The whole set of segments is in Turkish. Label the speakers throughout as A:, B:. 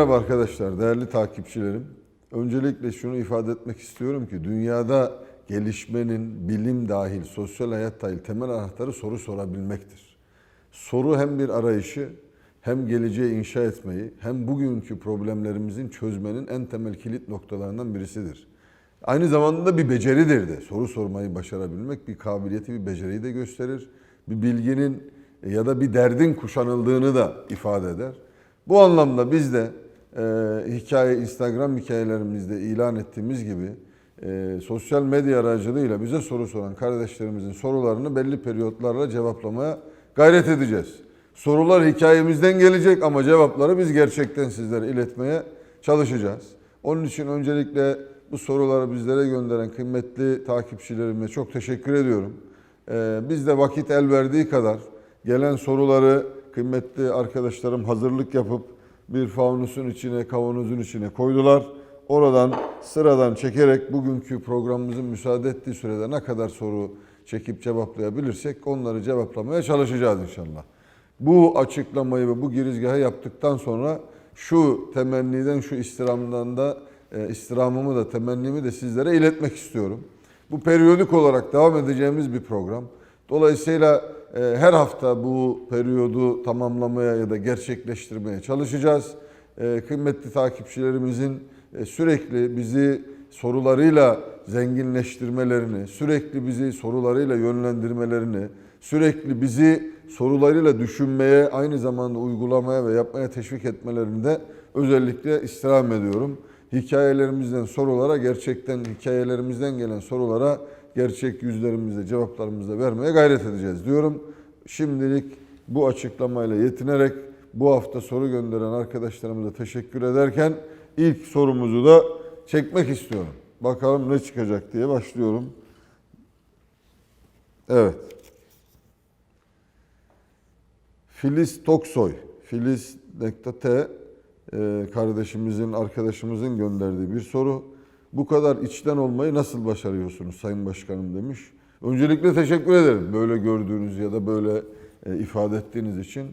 A: merhaba arkadaşlar, değerli takipçilerim. Öncelikle şunu ifade etmek istiyorum ki dünyada gelişmenin bilim dahil, sosyal hayat dahil temel anahtarı soru sorabilmektir. Soru hem bir arayışı, hem geleceği inşa etmeyi, hem bugünkü problemlerimizin çözmenin en temel kilit noktalarından birisidir. Aynı zamanda da bir beceridir de. Soru sormayı başarabilmek bir kabiliyeti, bir beceriyi de gösterir. Bir bilginin ya da bir derdin kuşanıldığını da ifade eder. Bu anlamda biz de e, hikaye, Instagram hikayelerimizde ilan ettiğimiz gibi e, sosyal medya aracılığıyla bize soru soran kardeşlerimizin sorularını belli periyotlarla cevaplamaya gayret edeceğiz. Sorular hikayemizden gelecek ama cevapları biz gerçekten sizlere iletmeye çalışacağız. Onun için öncelikle bu soruları bizlere gönderen kıymetli takipçilerime çok teşekkür ediyorum. Ee, biz de vakit el verdiği kadar gelen soruları kıymetli arkadaşlarım hazırlık yapıp bir faunusun içine, kavanozun içine koydular. Oradan sıradan çekerek bugünkü programımızın müsaade ettiği sürede ne kadar soru çekip cevaplayabilirsek onları cevaplamaya çalışacağız inşallah. Bu açıklamayı ve bu girizgahı yaptıktan sonra şu temenniden, şu istirhamdan da e, istirhamımı da temennimi de sizlere iletmek istiyorum. Bu periyodik olarak devam edeceğimiz bir program. Dolayısıyla her hafta bu periyodu tamamlamaya ya da gerçekleştirmeye çalışacağız. E, kıymetli takipçilerimizin e, sürekli bizi sorularıyla zenginleştirmelerini, sürekli bizi sorularıyla yönlendirmelerini, sürekli bizi sorularıyla düşünmeye, aynı zamanda uygulamaya ve yapmaya teşvik etmelerini de özellikle istirham ediyorum. Hikayelerimizden sorulara, gerçekten hikayelerimizden gelen sorulara gerçek yüzlerimizle, cevaplarımızla vermeye gayret edeceğiz diyorum. Şimdilik bu açıklamayla yetinerek bu hafta soru gönderen arkadaşlarımıza teşekkür ederken ilk sorumuzu da çekmek istiyorum. Bakalım ne çıkacak diye başlıyorum. Evet. Filiz Toksoy, Filiz T e, kardeşimizin, arkadaşımızın gönderdiği bir soru. Bu kadar içten olmayı nasıl başarıyorsunuz Sayın Başkanım demiş. Öncelikle teşekkür ederim böyle gördüğünüz ya da böyle e, ifade ettiğiniz için.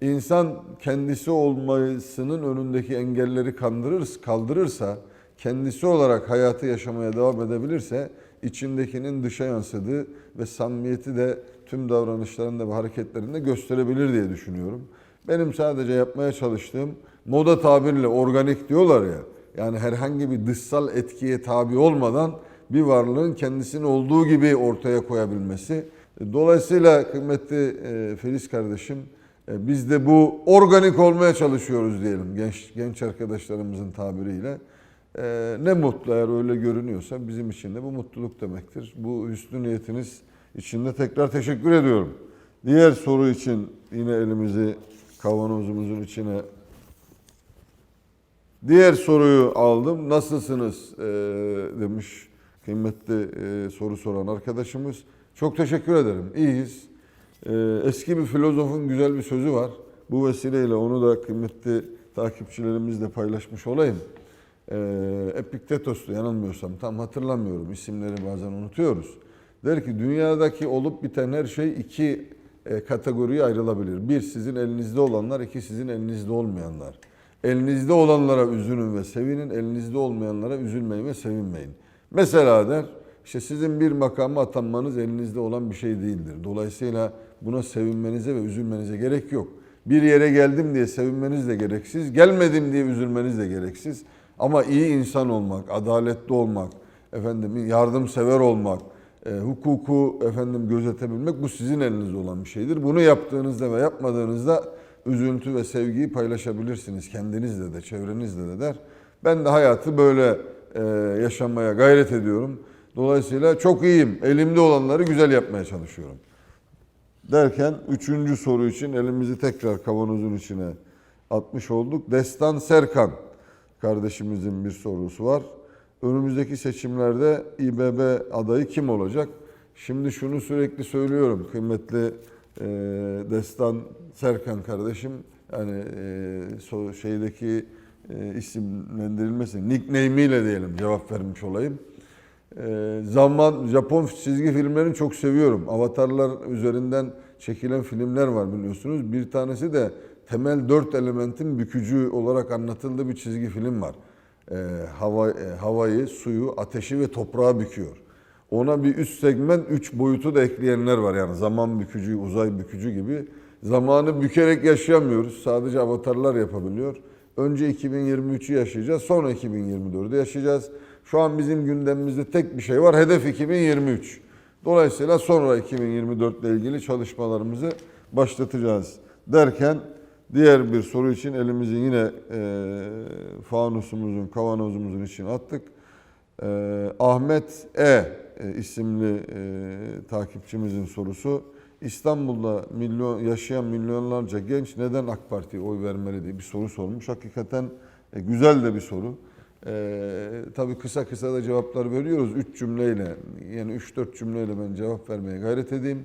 A: İnsan kendisi olmasının önündeki engelleri kandırır, kaldırırsa, kendisi olarak hayatı yaşamaya devam edebilirse içindekinin dışa yansıdığı ve samimiyeti de tüm davranışlarında ve hareketlerinde gösterebilir diye düşünüyorum. Benim sadece yapmaya çalıştığım moda tabiriyle organik diyorlar ya. Yani herhangi bir dışsal etkiye tabi olmadan bir varlığın kendisinin olduğu gibi ortaya koyabilmesi. Dolayısıyla kıymetli e, Filiz kardeşim e, biz de bu organik olmaya çalışıyoruz diyelim genç genç arkadaşlarımızın tabiriyle. E, ne mutlu eğer öyle görünüyorsa bizim için de bu mutluluk demektir. Bu hüsnü niyetiniz için de tekrar teşekkür ediyorum. Diğer soru için yine elimizi kavanozumuzun içine Diğer soruyu aldım. Nasılsınız ee, demiş kıymetli e, soru soran arkadaşımız. Çok teşekkür ederim. İyiyiz. Ee, eski bir filozofun güzel bir sözü var. Bu vesileyle onu da kıymetli takipçilerimizle paylaşmış olayım. Ee, Epiktetos'tu yanılmıyorsam tam hatırlamıyorum. İsimleri bazen unutuyoruz. Der ki dünyadaki olup biten her şey iki e, kategoriye ayrılabilir. Bir sizin elinizde olanlar, iki sizin elinizde olmayanlar. Elinizde olanlara üzülün ve sevinin, elinizde olmayanlara üzülmeyin ve sevinmeyin. Mesela der, işte sizin bir makama atanmanız elinizde olan bir şey değildir. Dolayısıyla buna sevinmenize ve üzülmenize gerek yok. Bir yere geldim diye sevinmeniz de gereksiz, gelmedim diye üzülmeniz de gereksiz. Ama iyi insan olmak, adaletli olmak, efendim yardımsever olmak, e, hukuku efendim gözetebilmek bu sizin elinizde olan bir şeydir. Bunu yaptığınızda ve yapmadığınızda üzüntü ve sevgiyi paylaşabilirsiniz kendinizle de, çevrenizle de der. Ben de hayatı böyle e, yaşamaya gayret ediyorum. Dolayısıyla çok iyiyim. Elimde olanları güzel yapmaya çalışıyorum. Derken üçüncü soru için elimizi tekrar kavanozun içine atmış olduk. Destan Serkan kardeşimizin bir sorusu var. Önümüzdeki seçimlerde İBB adayı kim olacak? Şimdi şunu sürekli söylüyorum kıymetli e, Destan Serkan kardeşim. Yani e, şeydeki e, isimlendirilmesi, nickname'iyle diyelim cevap vermiş olayım. E, zaman Japon çizgi filmlerini çok seviyorum. Avatarlar üzerinden çekilen filmler var biliyorsunuz. Bir tanesi de temel dört elementin bükücü olarak anlatıldığı bir çizgi film var. Ee, hava, e, havayı, suyu, ateşi ve toprağı büküyor. Ona bir üst segment, üç boyutu da ekleyenler var. Yani zaman bükücü, uzay bükücü gibi. Zamanı bükerek yaşayamıyoruz. Sadece avatarlar yapabiliyor. Önce 2023'ü yaşayacağız, sonra 2024'ü yaşayacağız. Şu an bizim gündemimizde tek bir şey var, hedef 2023. Dolayısıyla sonra 2024 ile ilgili çalışmalarımızı başlatacağız derken diğer bir soru için elimizi yine e, fanusumuzun, kavanozumuzun içine attık. E, Ahmet E. e, isimli e, takipçimizin sorusu. İstanbul'da milyon yaşayan milyonlarca genç neden AK Parti'ye oy vermeli diye bir soru sormuş. Hakikaten e, güzel de bir soru. E, tabii kısa kısa da cevaplar veriyoruz. Üç cümleyle yani üç dört cümleyle ben cevap vermeye gayret edeyim.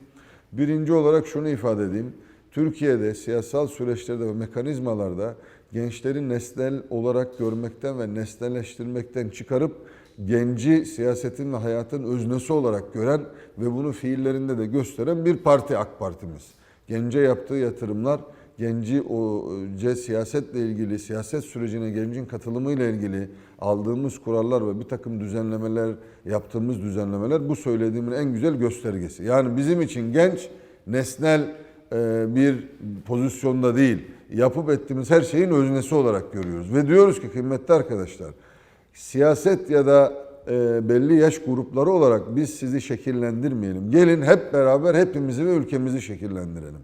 A: Birinci olarak şunu ifade edeyim. Türkiye'de siyasal süreçlerde ve mekanizmalarda gençleri nesnel olarak görmekten ve nesnelleştirmekten çıkarıp genci siyasetin ve hayatın öznesi olarak gören ve bunu fiillerinde de gösteren bir parti AK Partimiz. Gence yaptığı yatırımlar, genci o siyasetle ilgili, siyaset sürecine gencin katılımıyla ilgili aldığımız kurallar ve bir takım düzenlemeler, yaptığımız düzenlemeler bu söylediğimin en güzel göstergesi. Yani bizim için genç nesnel e, bir pozisyonda değil, yapıp ettiğimiz her şeyin öznesi olarak görüyoruz. Ve diyoruz ki kıymetli arkadaşlar, siyaset ya da e, belli yaş grupları olarak biz sizi şekillendirmeyelim. Gelin hep beraber hepimizi ve ülkemizi şekillendirelim.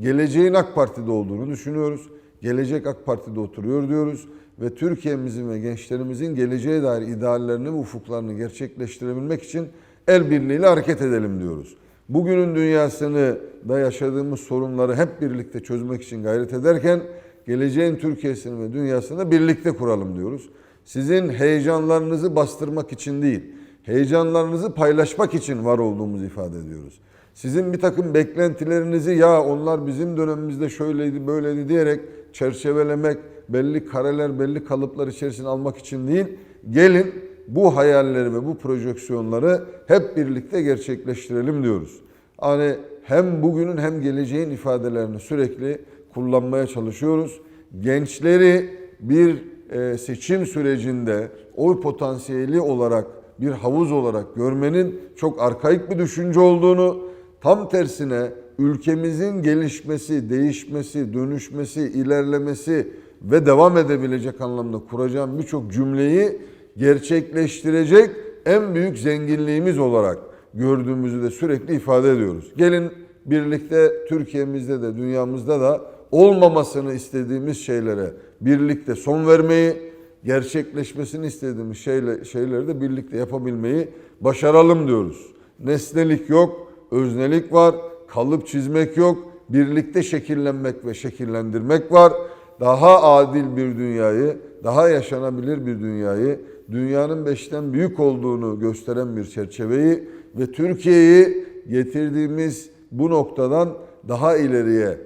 A: Geleceğin AK Parti'de olduğunu düşünüyoruz. Gelecek AK Parti'de oturuyor diyoruz ve Türkiye'mizin ve gençlerimizin geleceğe dair ideallerini ve ufuklarını gerçekleştirebilmek için el birliğiyle hareket edelim diyoruz. Bugünün dünyasını da yaşadığımız sorunları hep birlikte çözmek için gayret ederken geleceğin Türkiye'sini ve dünyasını birlikte kuralım diyoruz. Sizin heyecanlarınızı bastırmak için değil, heyecanlarınızı paylaşmak için var olduğumuzu ifade ediyoruz. Sizin bir takım beklentilerinizi ya onlar bizim dönemimizde şöyleydi böyleydi diyerek çerçevelemek, belli kareler, belli kalıplar içerisine almak için değil, gelin bu hayalleri ve bu projeksiyonları hep birlikte gerçekleştirelim diyoruz. Hani hem bugünün hem geleceğin ifadelerini sürekli kullanmaya çalışıyoruz. Gençleri bir seçim sürecinde oy potansiyeli olarak bir havuz olarak görmenin çok arkaik bir düşünce olduğunu, tam tersine ülkemizin gelişmesi, değişmesi, dönüşmesi, ilerlemesi ve devam edebilecek anlamda kuracağım birçok cümleyi gerçekleştirecek en büyük zenginliğimiz olarak gördüğümüzü de sürekli ifade ediyoruz. Gelin birlikte Türkiye'mizde de dünyamızda da olmamasını istediğimiz şeylere birlikte son vermeyi, gerçekleşmesini istediğimiz şeyle, şeyleri de birlikte yapabilmeyi başaralım diyoruz. Nesnelik yok, öznelik var, kalıp çizmek yok, birlikte şekillenmek ve şekillendirmek var. Daha adil bir dünyayı, daha yaşanabilir bir dünyayı, dünyanın beşten büyük olduğunu gösteren bir çerçeveyi ve Türkiye'yi getirdiğimiz bu noktadan daha ileriye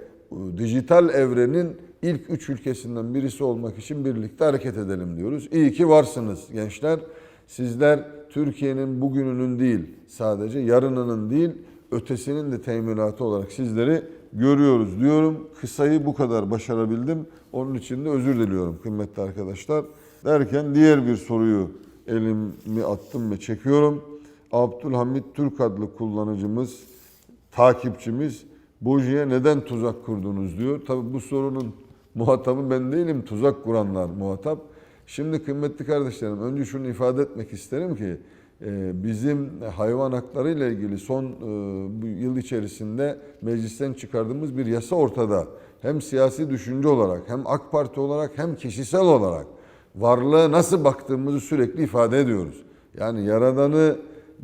A: dijital evrenin ilk üç ülkesinden birisi olmak için birlikte hareket edelim diyoruz. İyi ki varsınız gençler. Sizler Türkiye'nin bugününün değil sadece yarınının değil ötesinin de teminatı olarak sizleri görüyoruz diyorum. Kısayı bu kadar başarabildim. Onun için de özür diliyorum kıymetli arkadaşlar. Derken diğer bir soruyu elimi attım ve çekiyorum. Abdülhamit Türk adlı kullanıcımız, takipçimiz Boji'ye neden tuzak kurdunuz diyor. Tabi bu sorunun muhatabı ben değilim, tuzak kuranlar muhatap. Şimdi kıymetli kardeşlerim önce şunu ifade etmek isterim ki e, bizim hayvan hakları ile ilgili son e, yıl içerisinde meclisten çıkardığımız bir yasa ortada. Hem siyasi düşünce olarak hem AK Parti olarak hem kişisel olarak varlığa nasıl baktığımızı sürekli ifade ediyoruz. Yani yaradanı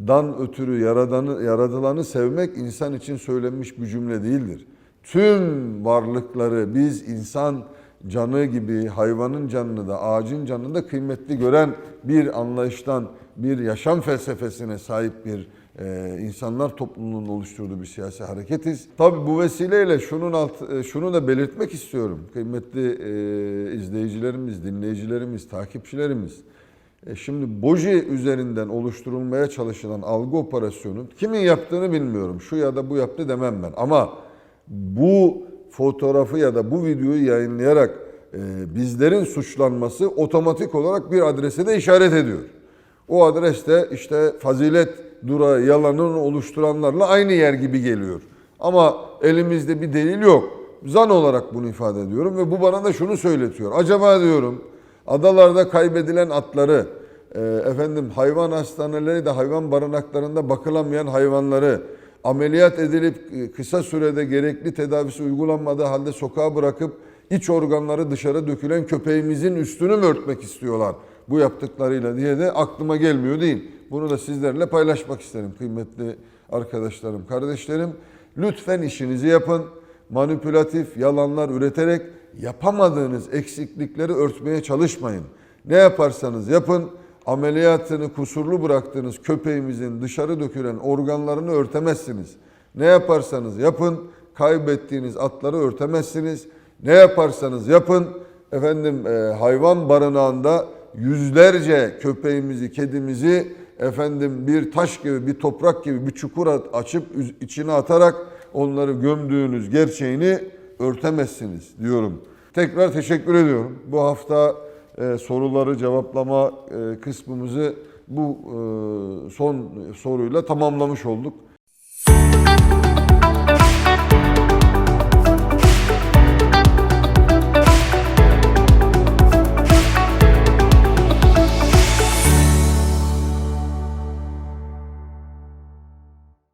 A: dan ötürü yaradanı yaradılanı sevmek insan için söylenmiş bir cümle değildir. Tüm varlıkları biz insan canı gibi hayvanın canını da ağacın canını da kıymetli gören bir anlayıştan bir yaşam felsefesine sahip bir e, insanlar topluluğunun oluşturduğu bir siyasi hareketiz. Tabi bu vesileyle şunun alt, e, şunu da belirtmek istiyorum kıymetli e, izleyicilerimiz, dinleyicilerimiz, takipçilerimiz. E şimdi Boji üzerinden oluşturulmaya çalışılan algı operasyonu kimin yaptığını bilmiyorum. Şu ya da bu yaptı demem ben. Ama bu fotoğrafı ya da bu videoyu yayınlayarak e, bizlerin suçlanması otomatik olarak bir adrese de işaret ediyor. O adres de işte fazilet durağı yalanını oluşturanlarla aynı yer gibi geliyor. Ama elimizde bir delil yok. Zan olarak bunu ifade ediyorum ve bu bana da şunu söyletiyor. Acaba diyorum adalarda kaybedilen atları, e, efendim hayvan hastaneleri de hayvan barınaklarında bakılamayan hayvanları ameliyat edilip e, kısa sürede gerekli tedavisi uygulanmadığı halde sokağa bırakıp iç organları dışarı dökülen köpeğimizin üstünü mü örtmek istiyorlar bu yaptıklarıyla diye de aklıma gelmiyor değil. Bunu da sizlerle paylaşmak isterim kıymetli arkadaşlarım, kardeşlerim. Lütfen işinizi yapın. Manipülatif yalanlar üreterek yapamadığınız eksiklikleri örtmeye çalışmayın. Ne yaparsanız yapın ameliyatını kusurlu bıraktığınız köpeğimizin dışarı dökülen organlarını örtemezsiniz. Ne yaparsanız yapın kaybettiğiniz atları örtemezsiniz. Ne yaparsanız yapın efendim e, hayvan barınağında yüzlerce köpeğimizi, kedimizi efendim bir taş gibi, bir toprak gibi bir çukur açıp içine atarak onları gömdüğünüz gerçeğini örtemezsiniz diyorum. Tekrar teşekkür ediyorum. Bu hafta e, soruları cevaplama e, kısmımızı bu e, son soruyla tamamlamış olduk.